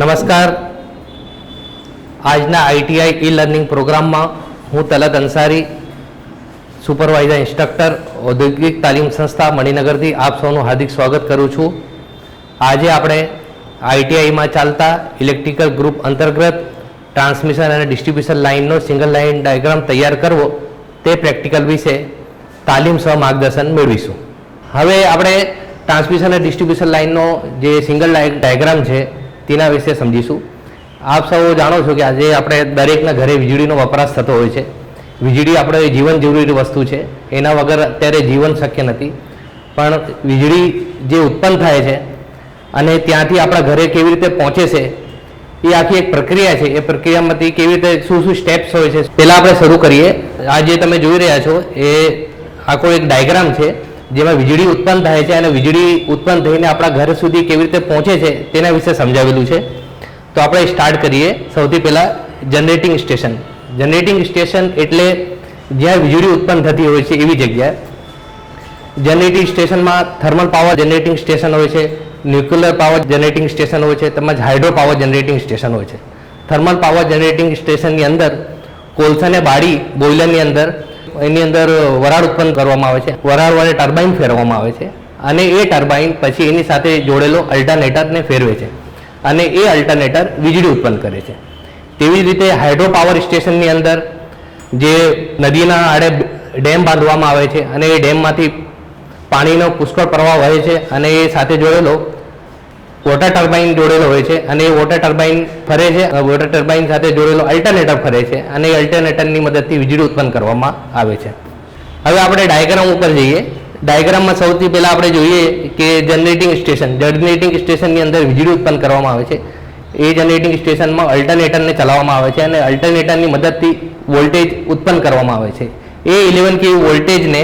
નમસ્કાર. આજના ITI e learning પ્રોગ્રામમાં હું તલત અંસારી, સુપરવાઇઝર ઇન્સ્ટ્રક્ટર, ઔદ્યોગિક તાલીમ સંસ્થા મણિનગરથી આપ સૌનું હાર્દિક સ્વાગત કરું છું. આજે આપણે આઈટીઆઈમાં ચાલતા ઇલેક્ટ્રિકલ ગ્રુપ અંતર્ગત ટ્રાન્સમિશન અને ડિસ્ટ્રીબ્યુશન લાઇનનો સિંગલ લાઇન ડાયાગ્રામ તૈયાર કરવો તે પ્રેક્ટિકલ વિશે તાલીમ સહ માર્ગદર્શન મેળવીશું. હવે આપણે ટ્રાન્સમિશન અને ડિસ્ટ્રીબ્યુશન લાઇનનો જે સિંગલ લાઇન ડાયાગ્રામ છે તેના વિશે સમજીશું. આપ સૌ જાણો છો કે આજે આપણે દરેકના ઘરે વીજળીનો વપરાશ થતો હોય છે. વીજળી આપણે જીવન જરૂરી વસ્તુ છે. એના વગર અત્યારે જીવન શક્ય નથી. પણ વીજળી જે ઉત્પન્ન થાય છે અને ત્યાંથી આપણા ઘરે કેવી રીતે પહોંચે છે, એ આખી એક પ્રક્રિયા છે. એ પ્રક્રિયામાંથી કેવી રીતે શું શું સ્ટેપ્સ હોય છે, પહેલાં આપણે શરૂ કરીએ. આ જે તમે જોઈ રહ્યા છો, એ આખો એક ડાયગ્રામ છે. જેમાં વીજળી ઉત્પન્ન થાય છે અને વીજળી ઉત્પન્ન થઈને આપણા ઘર સુધી કેવી રીતે પહોંચે છે તેના વિશે સમજાવેલું છે. તો આપણે સ્ટાર્ટ કરીએ. સૌથી પહેલાં જનરેટિંગ સ્ટેશન જનરેટિંગ સ્ટેશન એટલે જ્યાં વીજળી ઉત્પન્ન થતી હોય છે એવી જગ્યાએ જનરેટિંગ સ્ટેશનમાં થર્મલ પાવર જનરેટિંગ સ્ટેશન હોય છે ન્યુક્લિયર પાવર જનરેટિંગ સ્ટેશન હોય છે, તેમજ હાઇડ્રો પાવર જનરેટિંગ સ્ટેશન હોય છે. થર્મલ પાવર જનરેટિંગ સ્ટેશનની અંદર કોલસાને બાળી બોઇલરની અંદર એની અંદર વરાળ ઉત્પન્ન કરવામાં આવે છે. વરાળ વડે ટર્બાઇન ફેરવવામાં આવે છે અને એ ટર્બાઇન પછી એની સાથે જોડેલો અલ્ટરનેટરને ફેરવે છે અને એ અલ્ટરનેટર વીજળી ઉત્પન્ન કરે છે. તેવી જ રીતે હાઇડ્રો પાવર સ્ટેશનની અંદર જે નદીના આડે ડેમ બાંધવામાં આવે છે અને એ ડેમમાંથી પાણીનો પુષ્કળ પ્રવાહ વહે છે અને એ સાથે જોડેલો વોટર ટર્બાઇન જોડેલો હોય છે અને એ વોટર ટર્બાઇન ફરે છે. વોટર ટર્બાઇન સાથે જોડેલો અલ્ટરનેટર ફરે છે અને એ અલ્ટરનેટરની મદદથી વીજળી ઉત્પન્ન કરવામાં આવે છે. હવે આપણે ડાયાગ્રામ ઉપર જઈએ. ડાયાગ્રામમાં સૌથી પહેલાં આપણે જોઈએ કે જનરેટિંગ સ્ટેશન જનરેટિંગ સ્ટેશનની અંદર વીજળી ઉત્પન્ન કરવામાં આવે છે. એ જનરેટિંગ સ્ટેશનમાં અલ્ટરનેટરને ચલાવવામાં આવે છે અને અલ્ટરનેટરની મદદથી વોલ્ટેજ ઉત્પન્ન કરવામાં આવે છે. એ ઇલેવન કે વોલ્ટેજને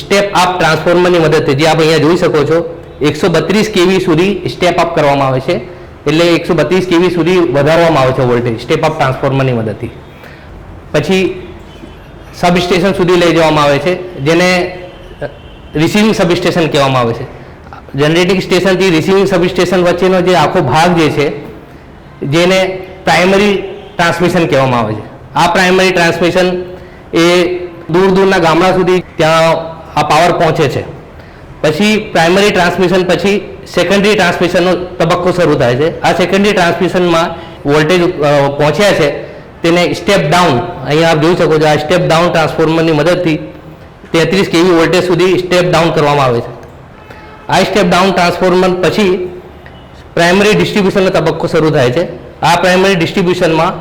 સ્ટેપ આપ ટ્રાન્સફોર્મરની મદદથી જે આપ અહીંયા જોઈ શકો છો એકસો બત્રીસ કેવી સુધી સ્ટેપ અપ કરવામાં આવે છે? એટલે એકસો બત્રીસ કેવી સુધી વધારવામાં આવે છે વોલ્ટેજ સ્ટેપ અપ ટ્રાન્સફોર્મરની મદદથી. પછી સબસ્ટેશન સુધી લઈ જવામાં આવે છે, જેને રિસીવિંગ સબસ્ટેશન કહેવામાં આવે છે. જનરેટિંગ સ્ટેશનથી રિસીવિંગ સબસ્ટેશન વચ્ચેનો જે આખો ભાગ જે છે, જેને પ્રાઇમરી ટ્રાન્સમિશન કહેવામાં આવે છે. આ પ્રાઇમરી ટ્રાન્સમિશન એ દૂર દૂરના ગામડા સુધી ત્યાં આ પાવર પહોંચે છે. પછી પ્રાઇમરી ટ્રાન્સમિશન પછી સેકન્ડરી ટ્રાન્સમિશનનો તબક્કો શરૂ થાય છે. આ સેકન્ડરી ટ્રાન્સમિશનમાં વોલ્ટેજ પહોંચ્યા છે. તેને સ્ટેપ ડાઉન અહીંયા આપ જોઈ શકો છો, આ સ્ટેપ ડાઉન ટ્રાન્સફોર્મરની મદદથી તેત્રીસ કેવી વોલ્ટેજ સુધી સ્ટેપ ડાઉન કરવામાં આવે છે. આ સ્ટેપ ડાઉન ટ્રાન્સફોર્મર પછી પ્રાઇમરી ડિસ્ટ્રીબ્યુશનનો તબક્કો શરૂ થાય છે. આ પ્રાઇમરી ડિસ્ટ્રીબ્યુશનમાં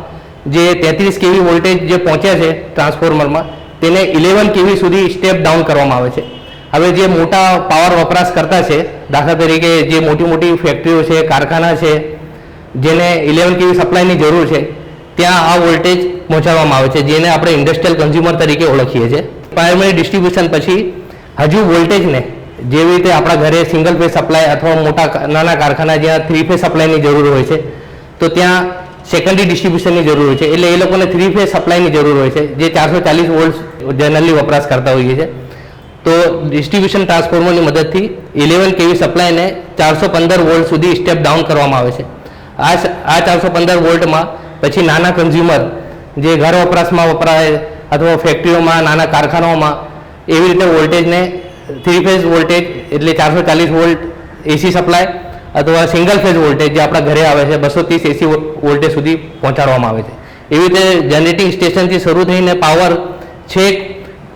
જે તેત્રીસ કેવી વોલ્ટેજ જે પહોંચ્યા છે ટ્રાન્સફોર્મરમાં તેને ઇલેવન કેવી સુધી સ્ટેપ ડાઉન કરવામાં આવે છે. હવે જે મોટા પાવર વપરાશ કરતા છે, દાખલા તરીકે જે મોટી મોટી ફેક્ટરીઓ છે, કારખાના છે, જેને ઇલેવન કેવી સપ્લાયની જરૂર છે, ત્યાં આ વોલ્ટેજ પહોંચાડવામાં આવે છે, જેને આપણે ઇન્ડસ્ટ્રીયલ કન્ઝ્યુમર તરીકે ઓળખીએ છીએ. પ્રાઇમરી ડિસ્ટ્રીબ્યુશન પછી હજુ વોલ્ટેજને જેવી રીતે આપણા ઘરે સિંગલ ફેઝ સપ્લાય અથવા મોટા નાના કારખાના જ્યાં થ્રી ફેઝ સપ્લાયની જરૂર હોય છે, તો ત્યાં સેકન્ડરી ડિસ્ટ્રીબ્યુશનની જરૂર હોય છે. એટલે એ લોકોને થ્રી ફેઝ સપ્લાયની જરૂર હોય છે, જે ચારસો ચાલીસ વોલ્ટ જનરલી વપરાશ કરતા હોઈએ છે. તો ડિસ્ટ્રીબ્યુશન ટ્રાન્સફોર્મરની મદદથી ઇલેવન કેવી સપ્લાયને ચારસો પંદર વોલ્ટ સુધી સ્ટેપ ડાઉન કરવામાં આવે છે. આ આ ચારસો પંદર વોલ્ટમાં પછી નાના કન્ઝ્યુમર જે ઘર વપરાશમાં વપરાય અથવા ફેક્ટરીઓમાં નાના કારખાનાઓમાં એવી રીતે વોલ્ટેજને થ્રી ફેઝ વોલ્ટેજ એટલે ચારસો ચાલીસ વોલ્ટ એસી સપ્લાય અથવા સિંગલ ફેઝ વોલ્ટેજ જે આપણા ઘરે આવે છે, બસો ત્રીસ એસી વોલ્ટેજ સુધી પહોંચાડવામાં આવે છે. એવી રીતે જનરેટિંગ સ્ટેશનથી શરૂ થઈને પાવર છેક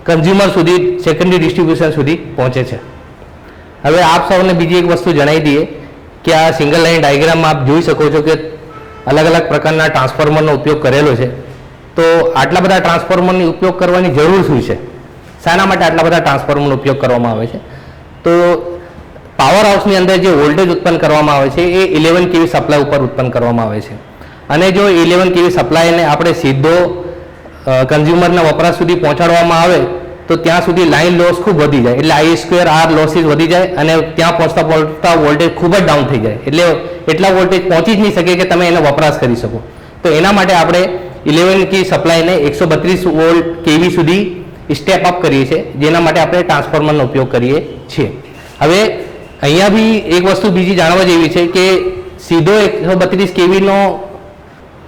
કન્ઝ્યુમર સુધી સેકન્ડરી ડિસ્ટ્રીબ્યુશન સુધી પહોંચે છે. હવે આપ સૌને બીજી એક વસ્તુ જણાવી દઈએ કે આ સિંગલ લાઇન ડાયાગ્રામમાં આપ જોઈ શકો છો કે અલગ અલગ પ્રકારના ટ્રાન્સફોર્મરનો ઉપયોગ કરેલો છે. તો આટલા બધા ટ્રાન્સફોર્મરનો ઉપયોગ કરવાની જરૂર શું છે? શાના માટે આટલા બધા ટ્રાન્સફોર્મરનો ઉપયોગ કરવામાં આવે છે. તો પાવર હાઉસની અંદર જે વોલ્ટેજ ઉત્પન્ન કરવામાં આવે છે, એ ઇલેવન કેવી સપ્લાય ઉપર ઉત્પન્ન કરવામાં આવે છે. અને જો ઇલેવન કેવી સપ્લાયને આપણે સીધો કન્ઝ્યુમરના વપરાશ સુધી પહોંચાડવામાં આવે તો ત્યાં સુધી લાઇન લોસ ખૂબ વધી જાય. એટલે આઈ સ્ક્વેર આર લોસીસ વધી જાય અને ત્યાં પહોંચતા પહોંચતા વોલ્ટેજ ખૂબ જ ડાઉન થઈ જાય. એટલે એટલા વોલ્ટેજ પહોંચી જ નહીં શકે કે તમે એનો વપરાશ કરી શકો. તો એના માટે આપણે ઇલેવન કી સપ્લાયને એકસો બત્રીસ વોલ્ટ કેવી સુધી સ્ટેપ અપ કરીએ છીએ, જેના માટે આપણે ટ્રાન્સફોર્મરનો ઉપયોગ કરીએ છીએ. હવે અહીંયા બી એક વસ્તુ બીજી જાણવા જેવી છે કે સીધો એકસો બત્રીસ કેવીનો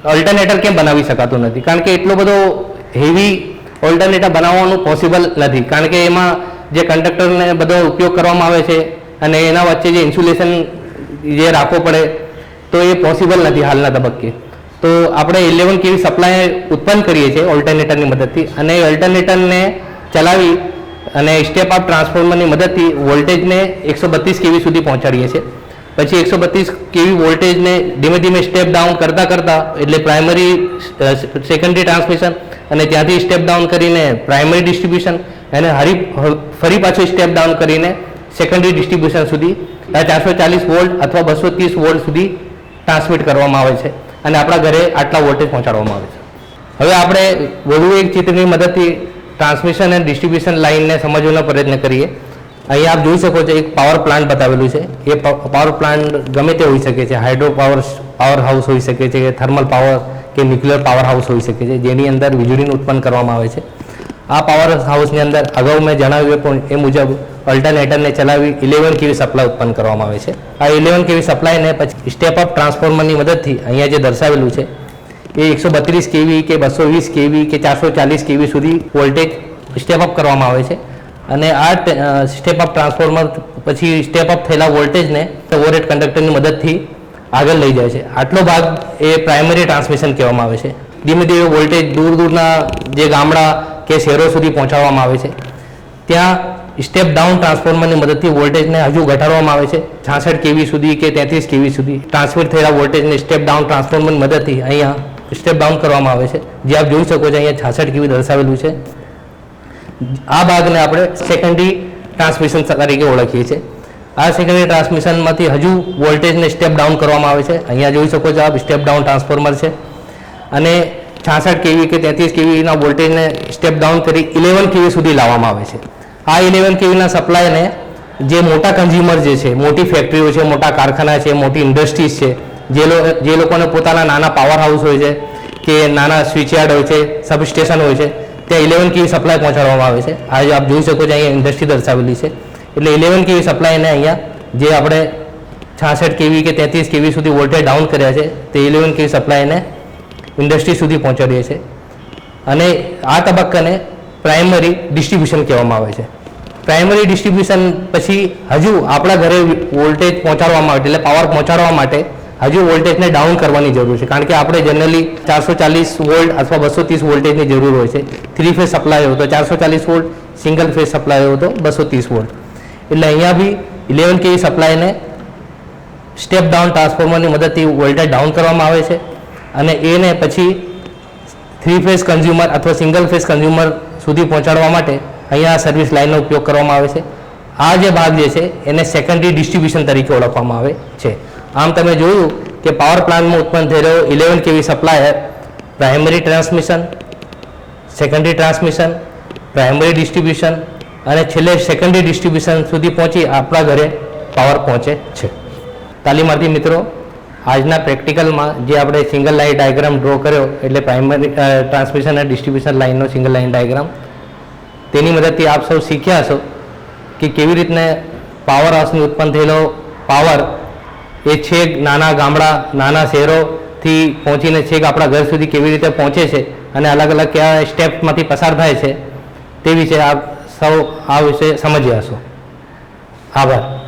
ઓલ્ટરનેટર કેમ બનાવી શકાતું નથી? કારણ કે એટલો બધો હેવી ઓલ્ટરનેટર બનાવવાનું પોસિબલ નથી. કારણ કે એમાં જે કંડક્ટરને બધો ઉપયોગ કરવામાં આવે છે અને એના વચ્ચે જે ઇન્સ્યુલેશન જે રાખવો પડે, તો એ પોસિબલ નથી હાલના તબક્કે. તો આપણે ઇલેવન કેવી સપ્લાય ઉત્પન્ન કરીએ છીએ ઓલ્ટરનેટરની મદદથી અને ઓલ્ટરનેટરને ચલાવી અને સ્ટેપ અપ ટ્રાન્સફોર્મરની મદદથી વોલ્ટેજને એકસો બત્રીસ કેવી સુધી પહોંચાડીએ છીએ. પછી એકસો બત્રીસ કેવી વોલ્ટેજને ધીમે ધીમે સ્ટેપ ડાઉન કરતાં કરતાં, એટલે પ્રાઇમરી સેકન્ડરી ટ્રાન્સમિશન અને ત્યાંથી સ્ટેપ ડાઉન કરીને પ્રાઇમરી ડિસ્ટ્રીબ્યુશન અને હરી ફરી પાછું સ્ટેપ ડાઉન કરીને સેકન્ડરી ડિસ્ટ્રીબ્યુશન સુધી ચારસો ચાલીસ વોલ્ટ અથવા બસો ત્રીસ વોલ્ટ સુધી ટ્રાન્સમિટ કરવામાં આવે છે અને આપણા ઘરે આટલા વોલ્ટેજ પહોંચાડવામાં આવે છે. હવે આપણે વધુ એક ચિત્રની મદદથી ટ્રાન્સમિશન અને ડિસ્ટ્રીબ્યુશન લાઇનને સમજવાનો પ્રયત્ન કરીએ. અહીંયા આપ જોઈ શકો છો એક પાવર પ્લાન્ટ બતાવેલું છે. એ પાવર પ્લાન્ટ ગમે તે હોઈ શકે છે. હાઇડ્રો પાવર પાવર હાઉસ હોઈ શકે છે થર્મલ પાવર કે ન્યુક્લિયર પાવર હાઉસ હોઈ શકે છે, જેની અંદર વીજળીનું ઉત્પન્ન કરવામાં આવે છે. આ પાવર હાઉસની અંદર અગાઉ મેં જણાવ્યું પણ એ મુજબ અલ્ટરનેટરને ચલાવી ઇલેવન કેવી સપ્લાય ઉત્પન્ન કરવામાં આવે છે. આ ઇલેવન કેવી સપ્લાયને પછી સ્ટેપ અપ ટ્રાન્સફોર્મરની મદદથી અહીંયા જે દર્શાવેલું છે, એ એકસો બત્રીસ કેવી કે બસો વીસ કેવી કે ચારસો ચાલીસ કેવી સુધી વોલ્ટેજ સ્ટેપ અપ કરવામાં આવે છે. અને આ સ્ટેપ અપ ટ્રાન્સફોર્મર પછી સ્ટેપ અપ થયેલા વોલ્ટેજને ઓવરહેડ કંડક્ટરની મદદથી આગળ લઈ જાય છે. આટલો ભાગ એ પ્રાઇમરી ટ્રાન્સમિશન કહેવામાં આવે છે. ધીમે ધીમે વોલ્ટેજ દૂર દૂરના જે ગામડા કે શહેરો સુધી પહોંચાડવામાં આવે છે. ત્યાં સ્ટેપ ડાઉન ટ્રાન્સફોર્મરની મદદથી વોલ્ટેજને હજુ ઘટાડવામાં આવે છે. છાસઠ કેવી સુધી કે તેત્રીસ કેવી સુધી ટ્રાન્સમિટ થયેલા વોલ્ટેજને સ્ટેપ ડાઉન ટ્રાન્સફોર્મરની મદદથી અહીંયા સ્ટેપ ડાઉન કરવામાં આવે છે. જે આપ જોઈ શકો છો અહીંયા છાસઠ કેવી દર્શાવેલું છે. આ ભાગને આપણે સેકન્ડરી ટ્રાન્સમિશન તરીકે ઓળખીએ છીએ. આ સેકન્ડરી ટ્રાન્સમિશનમાંથી હજુ વોલ્ટેજને સ્ટેપ ડાઉન કરવામાં આવે છે. અહીંયા જોઈ શકો છો આપ સ્ટેપ ડાઉન ટ્રાન્સફોર્મર છે. અને છાસઠ કેવી કે તેત્રીસ કેવીના વોલ્ટેજને સ્ટેપ ડાઉન કરી ઇલેવન કેવી સુધી લાવવામાં આવે છે. આ ઇલેવન કેવીના સપ્લાયને જે મોટા કન્ઝ્યુમર જે છે, મોટી ફેક્ટરીઓ છે, મોટા કારખાના છે, મોટી ઇન્ડસ્ટ્રીઝ છે, જે જે લોકોને પોતાના નાના પાવર હાઉસ હોય છે, કે નાના સ્વિચયાર્ડ હોય છે સબસ્ટેશન હોય છે ત્યાં ઇલેવન કેવી સપ્લાય પહોંચાડવામાં આવે છે. આજે આપ જોઈ શકો છો, અહીંયા ઇન્ડસ્ટ્રી દર્શાવેલી છે. એટલે ઇલેવન કેવી સપ્લાયને અહીંયા જે આપણે છાસઠ કેવી કે તેત્રીસ કેવી સુધી વોલ્ટેજ ડાઉન કર્યા છે, તે ઇલેવન કેવી સપ્લાયને ઇન્ડસ્ટ્રી સુધી પહોંચાડીએ છીએ અને આ તબક્કાને પ્રાઇમરી ડિસ્ટ્રીબ્યુશન કહેવામાં આવે છે. પ્રાઇમરી ડિસ્ટ્રીબ્યુશન પછી હજુ આપણા ઘરે વોલ્ટેજ પહોંચાડવા માટે એટલે પાવર પહોંચાડવા માટે હજુ વોલ્ટેજને ડાઉન કરવાની જરૂર છે. કારણ કે આપણે જનરલી ચારસો ચાલીસ વોલ્ટ અથવા બસો ત્રીસ વોલ્ટેજની જરૂર હોય છે. થ્રી ફેઝ સપ્લાય હોય તો ચારસો ચાલીસ વોલ્ટ સિંગલ ફેઝ સપ્લાય હોય તો બસો ત્રીસ વોલ્ટ એટલે અહીંયા બી ઇલેવન કેવી સપ્લાયને સ્ટેપ ડાઉન ટ્રાન્સફોર્મરની મદદથી વોલ્ટેજ ડાઉન કરવામાં આવે છે. અને એને પછી થ્રી ફેઝ કન્ઝ્યુમર અથવા સિંગલ ફેઝ કન્ઝ્યુમર સુધી પહોંચાડવા માટે અહીંયા સર્વિસ લાઇનનો ઉપયોગ કરવામાં આવે છે. આ જે ભાગ જે છે, એને સેકન્ડરી ડિસ્ટ્રીબ્યુશન તરીકે ઓળખવામાં આવે છે. આમ તમે જોયું કે પાવર પ્લાન્ટમાં ઉત્પન્ન થઈ રહ્યો eleven KV supply primary transmission secondary transmission primary distribution અને છેલ્લે સેકન્ડરી ડિસ્ટ્રીબ્યુશન સુધી પહોંચી આપણા ઘરે પાવર પહોંચે છે. તાલીમાર્થી મિત્રો, આજના પ્રેક્ટિકલમાં જે આપણે સિંગલ લાઇન ડાયાગ્રામ ડ્રો કર્યો, એટલે પ્રાઇમરી ટ્રાન્સમિશન અને ડિસ્ટ્રીબ્યુશન લાઇનનો સિંગલ લાઇન ડાયાગ્રામ તેની મદદથી આપ સૌ શીખ્યા છો કે કેવી રીતને પાવર હાઉસની ઉત્પન્ન થયેલો પાવર એ છેક નાના ગામડા, નાના શહેરોથી પહોંચીને છેક આપણા ઘર સુધી કેવી રીતે પહોંચે છે અને અલગ અલગ કયા સ્ટેપમાંથી પસાર થાય છે તે વિશે આપ સૌ આ વિશે સમજ્યા છો આભાર.